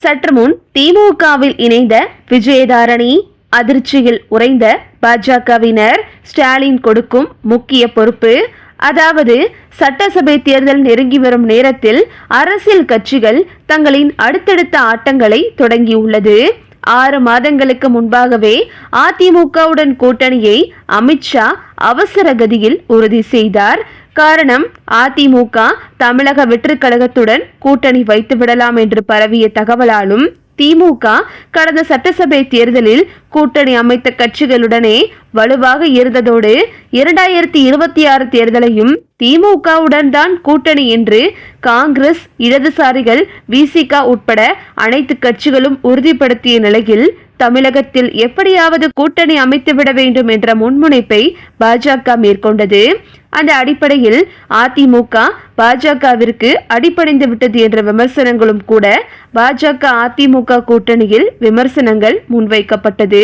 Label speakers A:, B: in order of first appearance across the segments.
A: சற்று முன் திமுகவில் இணைந்த விஜயதாரணி அதிர்ச்சியில் உறைந்த பாஜகவினர் ஸ்டாலின் கொடுக்கும் முக்கிய பொறுப்பு. அதாவது சட்டசபை தேர்தல் நெருங்கி வரும் நேரத்தில் அரசியல் கட்சிகள் தங்களின் அடுத்தடுத்த ஆட்டங்களை தொடங்கியுள்ளது. ஆறு மாதங்களுக்கு முன்பாகவே அதிமுகவுடன் கூட்டணியை அமித்ஷா அவசர கதியில் உறுதி செய்தார். காரணம் அதிமுக தமிழக வெற்றுக்கழகத்துடன் கூட்டணி வைத்து விடலாம் என்று பரவிய தகவலாலும் திமுக கடந்த சட்டசபை தேர்தலில் கூட்டணி அமைத்த கட்சிகளுடனே வலுவாக இருந்ததோடு இரண்டாயிரத்தி இருபத்தி ஆறு தேர்தலையும் திமுகவுடன் தான் கூட்டணி என்று காங்கிரஸ் இடதுசாரிகள் விசிக உட்பட அனைத்து கட்சிகளும் உறுதிப்படுத்திய நிலையில் தமிழகத்தில் எப்படியாவது கூட்டணி அமைத்துவிட வேண்டும் என்ற முன்முனைப்பை பாஜக மேற்கொண்டது. அந்த அடிப்படையில் அதிமுக பாஜகவிற்கு அடிப்படைந்து விட்டது என்ற விமர்சனங்களும் கூட பாஜக அதிமுக கூட்டணியில் விமர்சனங்கள் முன்வைக்கப்பட்டது.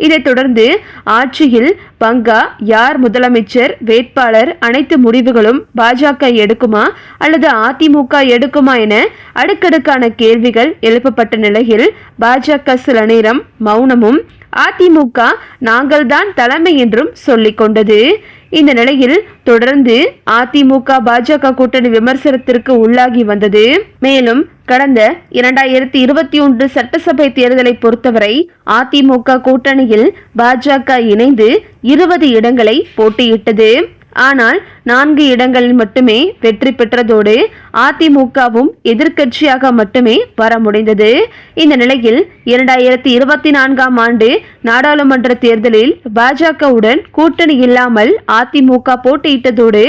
A: இதைத் தொடர்ந்து ஆட்சியில் பங்கா யார் முதலமைச்சர் வேட்பாளர் அனைத்து முடிவுகளும் பாஜக எடுக்குமா அல்லது அதிமுக எடுக்குமா என அடுக்கடுக்கான கேள்விகள் எழுப்பப்பட்ட நிலையில் பாஜக சில நேரம் மௌனமும் அதிமுக நாங்கள்தான் தலைமை என்றும் சொல்லிக் கொண்டது. இந்த நிலையில் தொடர்ந்து அதிமுக பாஜக கூட்டணி விமர்சனத்திற்கு உள்ளாகி வந்தது. மேலும் கடந்த இரண்டாயிரத்தி இருபத்தி ஒன்று சட்டசபை தேர்தலை பொறுத்தவரை அதிமுக கூட்டணியில் பாஜக இணைந்து இருபது இடங்களை போட்டியிட்டது. ஆனால் நான்கு இடங்களில் மட்டுமே வெற்றி பெற்றதோடு அதிமுகவும் எதிர்க்கட்சியாக மட்டுமே வர முடிந்தது. இந்த நிலையில் இரண்டாயிரத்தி இருபத்தி நான்காம் ஆண்டு நாடாளுமன்ற தேர்தலில் பாஜகவுடன் கூட்டணி இல்லாமல் அதிமுக போட்டியிட்டதோடு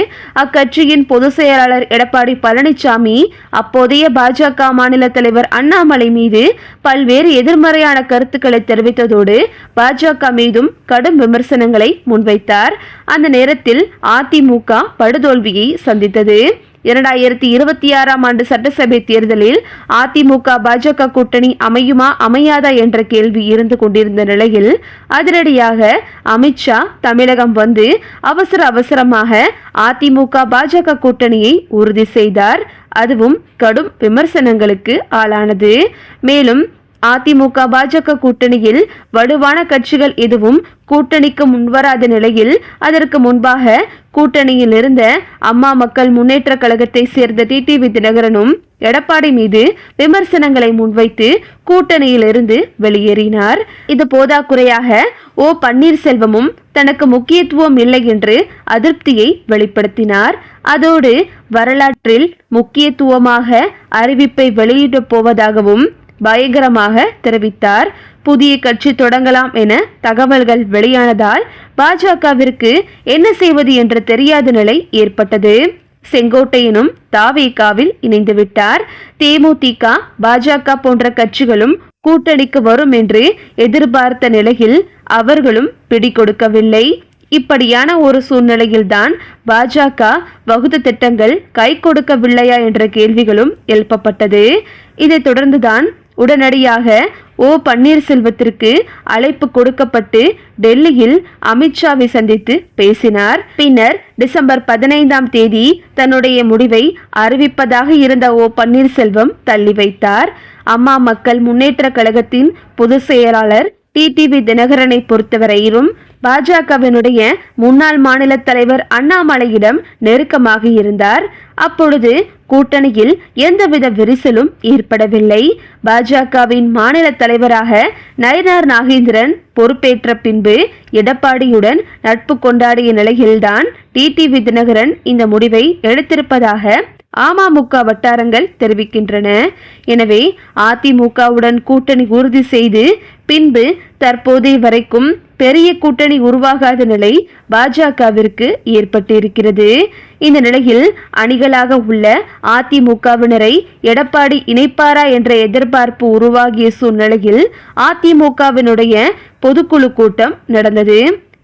A: அக்கட்சியின் பொதுச் செயலாளர் எடப்பாடி பழனிசாமி அப்போதைய பாஜக மாநில தலைவர் அண்ணாமலை மீது பல்வேறு எதிர்மறையான கருத்துக்களை தெரிவித்ததோடு பாஜக மீதும் கடும் விமர்சனங்களை முன்வைத்தார். அந்த நேரத்தில் அதிமுக படுதோல்வியை சந்தித்தது. இரண்டாயிரத்தி இருபத்தி ஆறாம் ஆண்டு சட்டசபை தேர்தலில் அதிமுக பாஜக கூட்டணி அமையுமா அமையாதா என்ற கேள்வி இருந்து கொண்டிருந்த நிலையில் அதிரடியாக அமித்ஷா தமிழகம் வந்து அவசர அவசரமாக அதிமுக பாஜக கூட்டணியை உறுதி செய்தார். அதுவும் கடும் விமர்சனங்களுக்கு ஆளானது. மேலும் அதிமுக பாஜக கூட்டணியில் வலுவான கட்சிகள் எதுவும் கூட்டணிக்கு முன்வராத நிலையில் அதற்கு முன்பாக கூட்டணியில் இருந்த அம்மா மக்கள் முன்னேற்ற கழகத்தை சேர்ந்த டிடிவி தினகரனும் எடப்பாடி மீது விமர்சனங்களை முன்வைத்து கூட்டணியிலிருந்து வெளியேறினார். இது போதாக்குறையாக ஓ பன்னீர்செல்வமும் தனக்கு முக்கியத்துவம் இல்லை என்று அதிருப்தியை வெளிப்படுத்தினார். அதோடு வரலாற்றில் முக்கியத்துவமாக அறிவிப்பை வெளியிடப் போவதாகவும் பயங்கரமாக தெரிவித்தார். புதிய கட்சி தொடங்கலாம் என தகவல்கள் வெளியானதால் பாஜகவிற்கு என்ன செய்வது என்று தெரியாத நிலை ஏற்பட்டது. செங்கோட்டையனும் தாவேகாவில் இணைந்து விட்டார். தேமுதிக பாஜக போன்ற கட்சிகளும் கூட்டணிக்கு வரும் என்று எதிர்பார்த்த நிலையில் அவர்களும் பிடிகொடுக்கவில்லை. இப்படியான ஒரு சூழ்நிலையில்தான் பாஜக வகுத்த திட்டங்கள் கை கொடுக்கவில்லையா என்ற கேள்விகளும் எழுப்பப்பட்டது. இதைத் தொடர்ந்துதான் உடனடியாக ஓ பன்னீர்செல்வத்திற்கு அழைப்பு கொடுக்கப்பட்டு டெல்லியில் அமித்ஷாவை சந்தித்து பேசினார். பின்னர் டிசம்பர் பதினைந்தாம் தேதி தன்னுடைய முடிவை அறிவிப்பதாக இருந்த ஓ பன்னீர்செல்வம் தள்ளி வைத்தார். அம்மா மக்கள் முன்னேற்ற கழகத்தின் பொதுச் செயலாளர் டிடிவி தினகரனை பொறுத்தவரையிலும் பாஜகவினுடைய முன்னாள் மாநில தலைவர் அண்ணாமலையிடம் நெருக்கமாக இருந்தார். அப்பொழுது கூட்டணியில் எந்தவித விரிசலும் ஏற்படவில்லை. பாஜகவின் மாநில தலைவராக நயனார் நாகேந்திரன் பொறுப்பேற்ற பின்பு எடப்பாடியுடன் நட்பு கொண்டாடிய நிலையில்தான் டிடிவி தினகரன் இந்த முடிவை எடுத்திருப்பதாக அமமுக வட்டாரங்கள் தெரிவிக்கின்றன. எனவே அதிமுகவுடன் கூட்டணி உறுதி செய்து பின்பு தற்போதைய வரைக்கும் பெரிய கூட்டணி உருவாகாத நிலை பாஜகவிற்கு ஏற்பட்டிருக்கிறது. இந்த நிலையில் அணிகளாக உள்ள அதிமுகவினரை எடப்பாடி இணைப்பாரா என்ற எதிர்பார்ப்பு உருவாகிய சூழ்நிலையில் அதிமுகவினுடைய பொதுக்குழு கூட்டம் நடந்தது.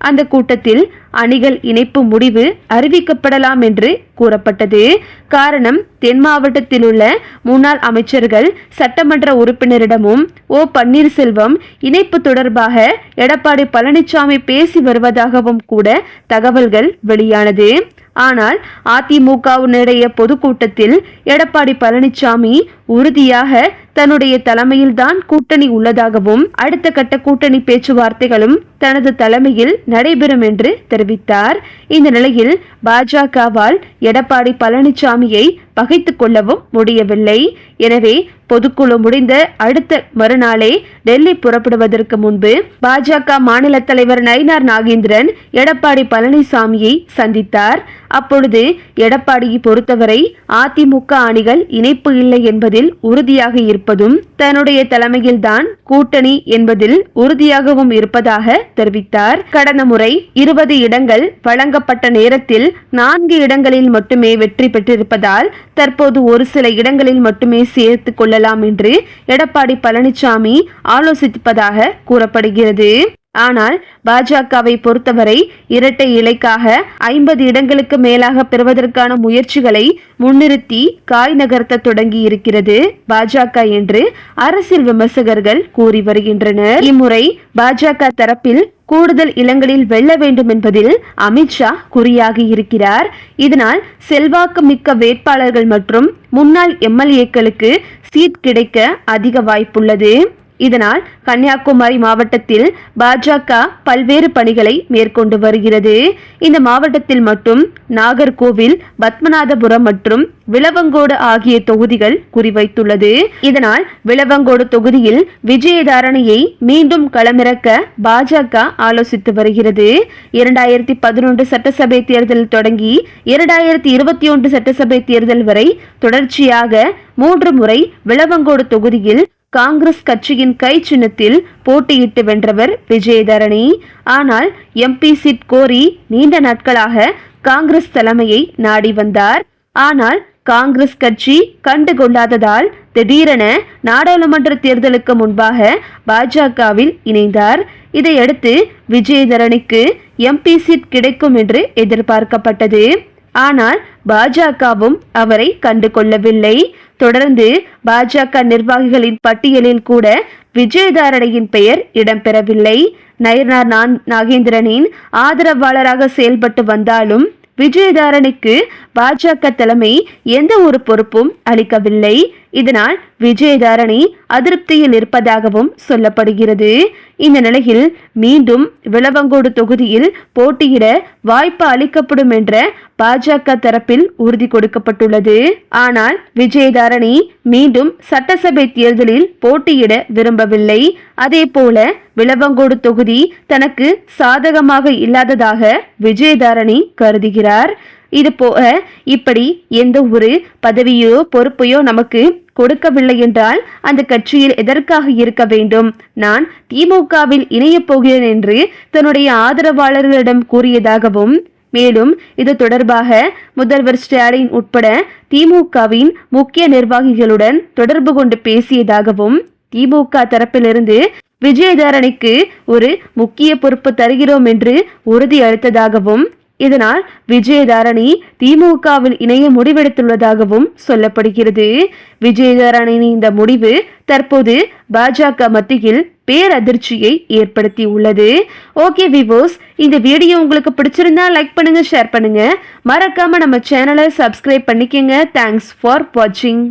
A: அந்த கூட்டத்தில் அணிகள் இணைப்பு முடிவு அறிவிக்கப்படலாம் என்று கூறப்பட்டது. காரணம் தென் மாவட்டத்தில் உள்ள முன்னாள் அமைச்சர்கள் சட்டமன்ற உறுப்பினரிடமும் ஓ. பன்னீர்செல்வம் இணைப்பு தொடர்பாக எடப்பாடி பழனிசாமி பேசி வருவதாகவும் கூட தகவல்கள் வெளியானது. ஆனால் அதிமுகவினுடைய பொதுக்கூட்டத்தில் எடப்பாடி பழனிசாமி உறுதியாக தன்னுடைய தலைமையில்தான் கூட்டணி உள்ளதாகவும் அடுத்த கட்ட கூட்டணி பேச்சுவார்த்தைகளும் தனது தலைமையில் நடைபெறும் என்று தெரிவித்தார். இந்த நிலையில் பாஜகவால் எடப்பாடி பழனிசாமியை பகைத்துக் கொள்ளவும் முடியவில்லை. எனவே பொதுக்குழு முடிந்த அடுத்த மறுநாளே டெல்லி புறப்படுவதற்கு முன்பு பாஜக மாநில தலைவர் நயினார் நாகேந்திரன் எடப்பாடி பழனிசாமியை சந்தித்தார். அப்பொழுது எடப்பாடியை பொறுத்தவரை அதிமுக அணிகள் இணைப்பு இல்லை என்பது என்பதில் உறுதியாக இருப்பதும் தன்னுடைய தலைமையில்தான் கூட்டணி என்பதில் உறுதியாகவும் இருப்பதாக தெரிவித்தார். கடந்த முறை இருபது இடங்கள் வழங்கப்பட்ட நேரத்தில் நான்கு இடங்களில் மட்டுமே வெற்றி பெற்றிருப்பதால் தற்போது ஒரு சில இடங்களில் மட்டுமே சேர்த்து கொள்ளலாம் என்று எடப்பாடி பழனிசாமி ஆலோசிப்பதாக கூறப்படுகிறது. ஆனால் பாஜகவை பொறுத்தவரை இரட்டை இலைக்காக ஐம்பது இடங்களுக்கு மேலாக பெறுவதற்கான முயற்சிகளை முன்னிறுத்தி காய் நகர்த்த தொடங்கி இருக்கிறது பாஜக என்று அரசியல் விமர்சகர்கள் கூறி வருகின்றனர். இம்முறை பாஜக தரப்பில் கூடுதல் இளங்களில் வெல்ல வேண்டும் என்பதில் அமித்ஷா குறியாகி இருக்கிறார் இதனால் செல்வாக்கு மிக்க வேட்பாளர்கள் மற்றும் முன்னாள் எம்எல்ஏக்களுக்கு சீட் கிடைக்க அதிக வாய்ப்புள்ளது. இதனால் கன்னியாகுமரி மாவட்டத்தில் பாஜக பல்வேறு பணிகளை மேற்கொண்டு வருகிறது. இந்த மாவட்டத்தில் மட்டும் நாகர்கோவில் பத்மநாதபுரம் மற்றும் விளவங்கோடு ஆகிய தொகுதிகள் குறிவைத்துள்ளது. இதனால் விளவங்கோடு தொகுதியில் விஜயதாரணியை மீண்டும் களமிறக்க பாஜக ஆலோசித்து வருகிறது. இரண்டாயிரத்தி பதினொன்று சட்டசபை தேர்தல் தொடங்கி இரண்டாயிரத்தி இருபத்தி ஒன்று சட்டசபை தேர்தல் வரை தொடர்ச்சியாக மூன்று முறை விளவங்கோடு தொகுதியில் காங்கிரஸ் கட்சியின் கை சின்னத்தில் போட்டியிட்டு வென்றவர் விஜயதரணி. ஆனால் எம்பி சீட் கோரி நீண்ட நாட்களாக காங்கிரஸ் தலைமையை நாடி வந்தார். ஆனால் காங்கிரஸ் கட்சி கண்டுகொள்ளாததால் திடீரென நாடாளுமன்ற தேர்தலுக்கு முன்பாக பாஜகவில் இணைந்தார். இதையடுத்து விஜயதரணிக்கு எம்பி சீட் கிடைக்கும் என்று எதிர்பார்க்கப்பட்டது. ஆனால் பாஜகவும் அவரை கண்டு கொள்ளவில்லை தொடர்ந்து பாஜக நிர்வாகிகளின் பட்டியலில் கூட விஜயதாரணையின் பெயர் இடம்பெறவில்லை. நயனார் நான் நாகேந்திரனின் ஆதரவாளராக செயல்பட்டு வந்தாலும் விஜயதாரணிக்கு பாஜக தலைமை எந்த ஒரு பொறுப்பும் அளிக்கவில்லை. இதனால் விஜயதாரணி அதிருப்தியில் இருப்பதாகவும் சொல்லப்படுகிறது. இந்த நிலையில் மீண்டும் விளவங்கோடு தொகுதியில் போட்டியிட வாய்ப்பு அளிக்கப்படும் என்ற பாஜக தரப்பில் உறுதி கொடுக்கப்பட்டுள்ளது. ஆனால் விஜயதாரணி மீண்டும் சட்டசபை தேர்தலில் போட்டியிட விரும்பவில்லை. அதே போல விளவங்கோடு தொகுதி தனக்கு சாதகமாக இல்லாததாக விஜயதாரணி கருதுகிறார். இது போக இப்படி எந்த ஒரு பதவியோ பொறுப்பையோ நமக்கு கொடுக்கவில்லை என்றால் அந்த கட்சியில் எதற்காக இருக்க வேண்டும்? நான் திமுகவில் இணையப் போகிறேன் என்று தன்னுடைய ஆதரவாளர்களிடம் கூறியதாகவும் மேலும் இது தொடர்பாக முதல்வர் ஸ்டாலின் உட்பட திமுகவின் முக்கிய நிர்வாகிகளுடன் தொடர்பு கொண்டு பேசியதாகவும் திமுக தரப்பிலிருந்து விஜயதாரணிக்கு ஒரு முக்கிய பொறுப்பு தருகிறோம் என்று உறுதியளித்ததாகவும் இதனால் விஜயதாரணி திமுகவில் இணைய முடிவெடுத்துள்ளதாகவும் சொல்லப்படுகிறது. விஜயதாரணியின் இந்த முடிவு தற்போது பாஜக மத்தியில் பேரதிர்ச்சியை ஏற்படுத்தி உள்ளது ஓகே விவோஸ் இந்த வீடியோ உங்களுக்கு பிடிச்சிருந்தா லைக் பண்ணுங்க ஷேர் பண்ணுங்க. மறக்காம நம்ம சேனலை சப்ஸ்கிரைப் பண்ணிக்கோங்க. தேங்க்ஸ் ஃபார் வாட்சிங்